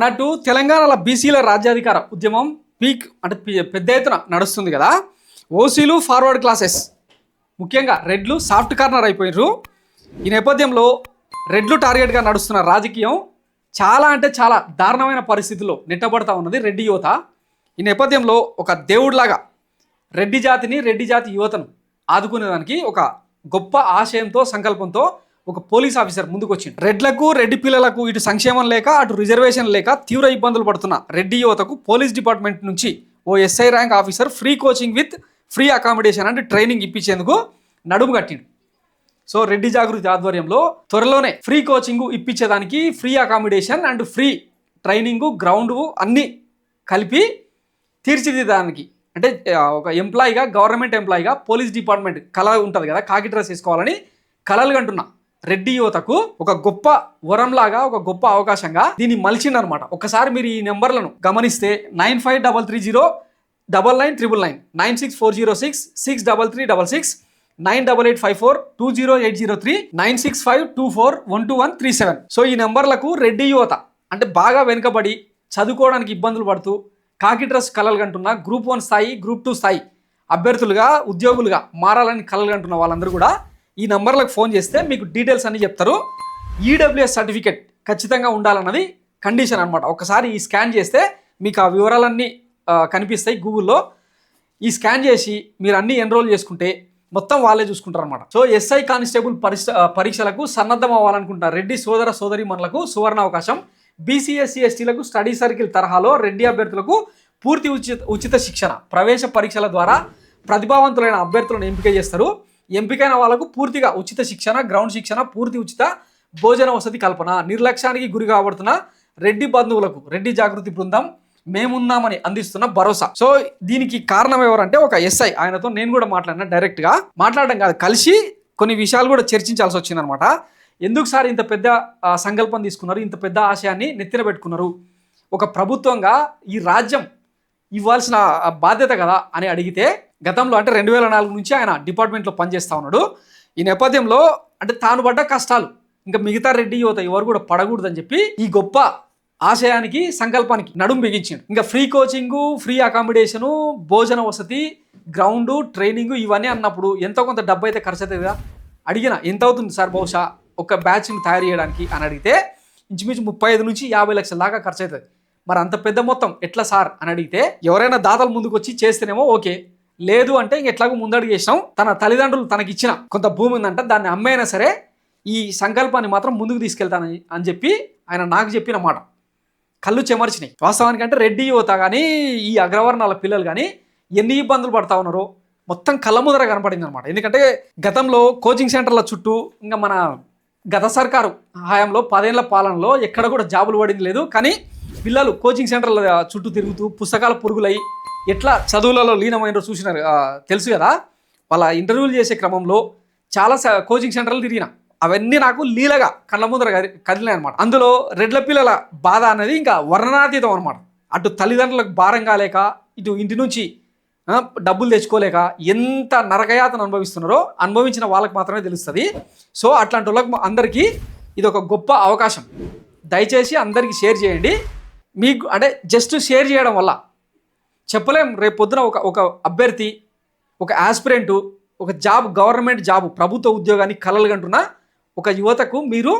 అన్నట్టు తెలంగాణలో బీసీల రాజ్యాధికార ఉద్యమం పీక్ అంటే పెద్ద ఎత్తున నడుస్తుంది కదా. ఓసీలు ఫార్వర్డ్ క్లాసెస్ ముఖ్యంగా రెడ్లు సాఫ్ట్ కార్నర్ అయిపోయినారు ఈ నేపథ్యంలో రెడ్లు టార్గెట్గా నడుస్తున్న రాజకీయం చాలా అంటే చాలా దారుణమైన పరిస్థితుల్లో నెట్టబడతా ఉన్నది రెడ్డి యువత. ఈ నేపథ్యంలో ఒక దేవుడిలాగా రెడ్డి జాతిని రెడ్డి జాతి యువతను ఆదుకునేదానికి ఒక గొప్ప ఆశయంతో సంకల్పంతో ఒక పోలీస్ ఆఫీసర్ ముందుకు వచ్చింది రెడ్లకు రెడ్డి పిల్లలకు ఇటు సంక్షేమం లేక అటు రిజర్వేషన్ లేక తీవ్ర ఇబ్బందులు పడుతున్న రెడ్డి యువతకు పోలీస్ డిపార్ట్మెంట్ నుంచి ఓ SI rank officer free coaching with free accommodation and training ఇప్పించేందుకు నడుము కట్టిండు. సో రెడ్డి జాగృతి ఆధ్వర్యంలో త్వరలోనే free coaching ఇప్పించేదానికి free accommodation and free training ground అన్నీ కలిపి తీర్చిదిద్దడానికి. అంటే ఒక ఎంప్లాయీగా గవర్నమెంట్ ఎంప్లాయీగా పోలీస్ డిపార్ట్మెంట్ కళ ఉంటుంది కదా కాకి డ్రెస్ వేసుకోవాలని కళలు కంటున్నా. రెడ్డి యువతకు ఒక గొప్ప వరంలాగా ఒక గొప్ప అవకాశంగా దీన్ని మలిచిండనమాట ఒకసారి మీరు ఈ నెంబర్లను గమనిస్తే nine five double three zero double nine triple nine nine six four zero six six double three double six nine double eight five four two zero eight zero three nine six five two four one two one three seven. So ఈ నెంబర్లకు రెడ్డి యువత అంటే బాగా వెనుకబడి చదువుకోవడానికి ఇబ్బందులు పడుతూ కాకి డ్రెస్ కలలు కంటున్న గ్రూప్ వన్ స్థాయి గ్రూప్ టూ స్థాయి అభ్యర్థులుగా ఉద్యోగులుగా మారాలని కలలు కంటున్న వాళ్ళందరూ కూడా ఈ నంబర్లకు ఫోన్ చేస్తే మీకు డీటెయిల్స్ అన్ని చెప్తారు. ఈడబ్ల్యూఎస్ సర్టిఫికెట్ ఖచ్చితంగా ఉండాలన్నది కండిషన్ అనమాట ఒకసారి ఈ స్కాన్ చేస్తే మీకు ఆ వివరాలన్నీ కనిపిస్తాయి గూగుల్లో. ఈ స్కాన్ చేసి మీరు అన్ని ఎన్రోల్ చేసుకుంటే మొత్తం వాళ్ళే చూసుకుంటారు అనమాట సో ఎస్ఐ కానిస్టేబుల్ పరీక్ష పరీక్షలకు సన్నద్ధం అవ్వాలనుకుంటున్న రెడ్డి సోదర సోదరి మనులకు సువర్ణ అవకాశం. బీసీఎస్సీ ఎస్టీలకు స్టడీ సర్కిల్ తరహాలో రెడ్డి అభ్యర్థులకు పూర్తి ఉచిత ఉచిత శిక్షణ. ప్రవేశ పరీక్షల ద్వారా ప్రతిభావంతులైన అభ్యర్థులను ఎంపిక చేస్తారు. ఎంపికైన వాళ్ళకు పూర్తిగా ఉచిత శిక్షణ గ్రౌండ్ శిక్షణ పూర్తి ఉచిత భోజన వసతి కల్పన. నిర్లక్ష్యానికి గురి కాబడుతున్న రెడ్డి బంధువులకు రెడ్డి జాగృతి బృందం మేమున్నామని అందిస్తున్న భరోసా. సో దీనికి కారణం ఎవరంటే ఒక ఎస్ఐ. ఆయనతో నేను కూడా మాట్లాడినా డైరెక్ట్గా. మాట్లాడడం కాదు కలిసి కొన్ని విషయాలు కూడా చర్చించాల్సి వచ్చిందనమాట. ఎందుకు సార్ ఇంత పెద్ద సంకల్పం తీసుకున్నారు? ఇంత పెద్ద ఆశయాన్ని నెత్తిన పెట్టుకున్నారు? ఒక ప్రభుత్వంగా ఈ రాజ్యం ఇవ్వాల్సిన బాధ్యత కదా అని అడిగితే గతంలో అంటే రెండు వేల నాలుగు నుంచి ఆయన డిపార్ట్మెంట్లో పనిచేస్తూ ఉన్నాడు. ఈ నేపథ్యంలో అంటే తాను పడ్డ కష్టాలు ఇంకా మిగతా రెడ్డి యువత ఎవరు కూడా పడకూడదని చెప్పి ఈ గొప్ప ఆశయానికి సంకల్పానికి నడుం బిగించిండు. ఇంకా ఫ్రీ కోచింగు ఫ్రీ అకామిడేషను భోజన వసతి గ్రౌండు ట్రైనింగ్ ఇవన్నీ అన్నప్పుడు ఎంతో కొంత డబ్బు అయితే ఖర్చు అవుతుంది కదా? అడిగిన ఎంత అవుతుంది సార్ బహుశా ఒక బ్యాచ్ని తయారు చేయడానికి అని అడిగితే ఇంచుమించు ముప్పై ఐదు నుంచి యాభై లక్షల దాకా ఖర్చు అవుతుంది. మరి అంత పెద్ద మొత్తం ఎట్లా సార్ అని అడిగితే ఎవరైనా దాతలు ముందుకు వచ్చి చేస్తేనేమో ఓకే. లేదు అంటే ఎట్లాగో ముందడుగు చేసినాం తన తల్లిదండ్రులు తనకి ఇచ్చిన కొంత భూమి ఉందంట దాన్ని అమ్మైనా సరే ఈ సంకల్పాన్ని మాత్రం ముందుకు తీసుకెళ్తానని అని చెప్పి ఆయన నాకు చెప్పిన మాట. కళ్ళు చెమర్చినాయి. వాస్తవానికి అంటే రెడ్డి యువత కానీ ఈ అగ్రవర్ణాల పిల్లలు కానీ ఎన్ని ఇబ్బందులు పడతా ఉన్నారో మొత్తం కళ్ళ ముదర కనపడింది అనమాట ఎందుకంటే గతంలో కోచింగ్ సెంటర్ల చుట్టూ ఇంకా మన గత సర్కారు హయాంలో పదేళ్ళ పాలనలో ఎక్కడ కూడా జాబులు పడింది లేదు. కానీ పిల్లలు కోచింగ్ సెంటర్ల చుట్టూ తిరుగుతూ పుస్తకాల పురుగులై ఎట్లా చదువులలో లీనమైనరో చూసినారు. తెలుసు కదా? వాళ్ళ ఇంటర్వ్యూలు చేసే క్రమంలో చాలా స- కోచింగ్ సెంటర్లు తిరిగిన. అవన్నీ నాకు లీలగా కళ్ళ ముందర కదిలినాయి అనమాట అందులో రెడ్ల పిల్లల బాధ అనేది ఇంకా వర్ణనాతీతం అనమాట అటు తల్లిదండ్రులకు భారం కాలేక ఇటు ఇంటి నుంచి డబ్బులు తెచ్చుకోలేక ఎంత నరకయాతను అనుభవిస్తున్నారో అనుభవించిన వాళ్ళకి మాత్రమే తెలుస్తుంది. సో అట్లాంటి వాళ్ళకి అందరికీ ఇది ఒక గొప్ప అవకాశం. దయచేసి అందరికీ షేర్ చేయండి. మీకు అంటే జస్ట్ షేర్ చేయడం వల్ల. చెప్పలేం రేపు పొద్దున ఒక ఒక అభ్యర్థి ఒక ఆస్పిరెంటు ఒక జాబ్ గవర్నమెంట్ జాబ్ ప్రభుత్వ ఉద్యోగాన్ని కలలు కంటున్న ఒక యువతకు మీరు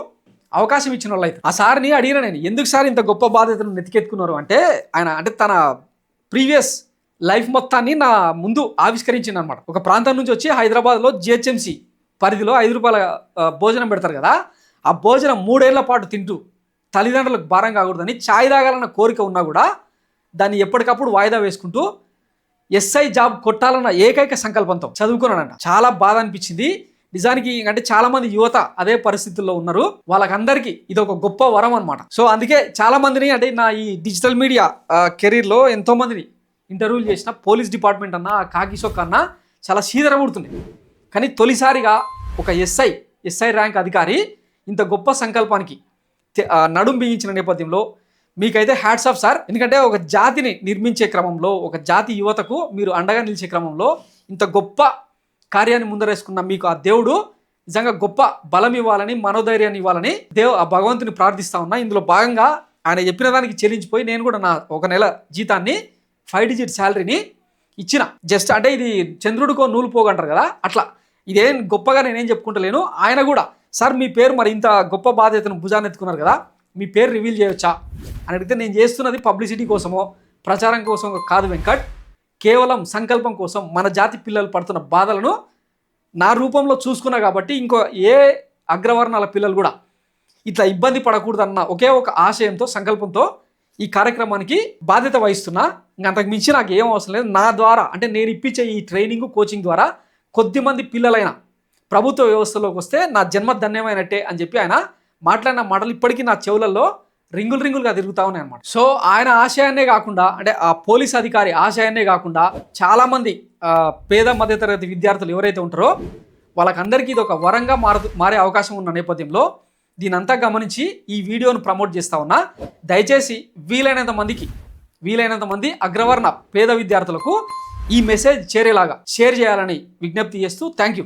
అవకాశం ఇచ్చిన వాళ్ళు అయితే. ఆ సార్ని అడిగిన నేను ఎందుకు సార్ ఇంత గొప్ప బాధ్యతను నెతికెత్తుకున్నారు అంటే ఆయన అంటే తన ప్రీవియస్ లైఫ్ మొత్తాన్ని నా ముందు ఆవిష్కరించింది అనమాట ఒక ప్రాంతం నుంచి వచ్చి హైదరాబాద్లో జిహెచ్ఎంసి పరిధిలో ఐదు రూపాయల భోజనం పెడతారు కదా ఆ భోజనం మూడేళ్ళ పాటు తింటూ తల్లిదండ్రులకు భారం కాకూడదని ఛాయ్ తాగాలన్న కోరిక ఉన్నా కూడా దాన్ని ఎప్పటికప్పుడు వాయిదా వేసుకుంటూ ఎస్ఐ జాబ్ కొట్టాలన్న ఏకైక సంకల్పంతో చదువుకున్నాడంట. చాలా బాధ అనిపించింది. నిజానికి అంటే చాలా మంది యువత అదే పరిస్థితుల్లో ఉన్నారు. వాళ్ళకందరికీ ఇది ఒక గొప్ప వరం అనమాట సో అందుకే చాలా మందిని అంటే నా ఈ డిజిటల్ మీడియా కెరీర్లో ఎంతో మందిని ఇంటర్వ్యూలు చేసిన పోలీస్ డిపార్ట్మెంట్ అన్న కాకి అన్నా అన్న చాలా సీదరముడుతుంది కానీ తొలిసారిగా ఒక ఎస్ఐ ఎస్ఐ ర్యాంక్ అధికారి ఇంత గొప్ప సంకల్పానికి నడుం బిగించిన నేపథ్యంలో మీకైతే హ్యాట్స్ ఆఫ్ సార్ ఎందుకంటే ఒక జాతిని నిర్మించే క్రమంలో ఒక జాతి యువతకు మీరు అండగా నిలిచే క్రమంలో ఇంత గొప్ప కార్యాన్ని ముందరేసుకున్న మీకు ఆ దేవుడు నిజంగా గొప్ప బలం ఇవ్వాలని మనోధైర్యాన్ని ఇవ్వాలని దేవు ఆ భగవంతుని ప్రార్థిస్తా ఉన్నా. ఇందులో భాగంగా ఆయన చెప్పిన దానికి చెల్లించిపోయి నేను కూడా నా ఒక నెల జీతాన్ని ఫైవ్ డిజిట్ శాలరీని ఇచ్చిన. జస్ట్ అంటే ఇది చంద్రుడికో నూలు పోగంటారు కదా అట్లా. ఇదేం గొప్పగా నేనేం చెప్పుకుంటలేను ఆయన కూడా సార్ మీ పేరు మరి ఇంత గొప్ప బాధ్యతను భుజాన్ని ఎత్తుకున్నారు కదా మీ పేరు రివీల్ చేయొచ్చా? అని అడిగితే నేను చేస్తున్నది పబ్లిసిటీ కోసమో ప్రచారం కోసం కాదు వెంకట్. కేవలం సంకల్పం కోసం మన జాతి పిల్లలు పడుతున్న బాధలను నా రూపంలో చూసుకున్నా కాబట్టి ఇంకో ఏ అగ్రవర్ణాల పిల్లలు కూడా ఇట్లా ఇబ్బంది పడకూడదన్న ఒకే ఒక ఆశయంతో సంకల్పంతో ఈ కార్యక్రమానికి బాధ్యత వహిస్తున్నా. ఇంక అంతకు మించి నాకు ఏం అవసరం లేదు. నా ద్వారా అంటే నేను ఇప్పించే ఈ ట్రైనింగ్ కోచింగ్ ద్వారా కొద్దిమంది పిల్లలైనా పిల్లలైన ప్రభుత్వ వ్యవస్థలోకి వస్తే నా జన్మ ధన్యమైనట్టే అని చెప్పి ఆయన మాట్లాడిన మాటలు ఇప్పటికీ నా చెవులలో రింగులు రింగులుగా తిరుగుతా ఉన్నాయి అనమాట సో ఆయన ఆశయాన్నే కాకుండా అంటే ఆ పోలీస్ అధికారి ఆశయాన్నే కాకుండా చాలామంది పేద మధ్యతరగతి విద్యార్థులు ఎవరైతే ఉంటారో వాళ్ళకందరికీ ఇది ఒక వరంగా మారు మారే అవకాశం ఉన్న నేపథ్యంలో దీనంతా గమనించి ఈ వీడియోను ప్రమోట్ చేస్తా ఉన్నా. దయచేసి వీలైనంత మందికి వీలైనంత మంది అగ్రవర్ణ పేద విద్యార్థులకు ఈ మెసేజ్ చేరేలాగా షేర్ చేయాలని విజ్ఞప్తి చేస్తూ థ్యాంక్ యూ.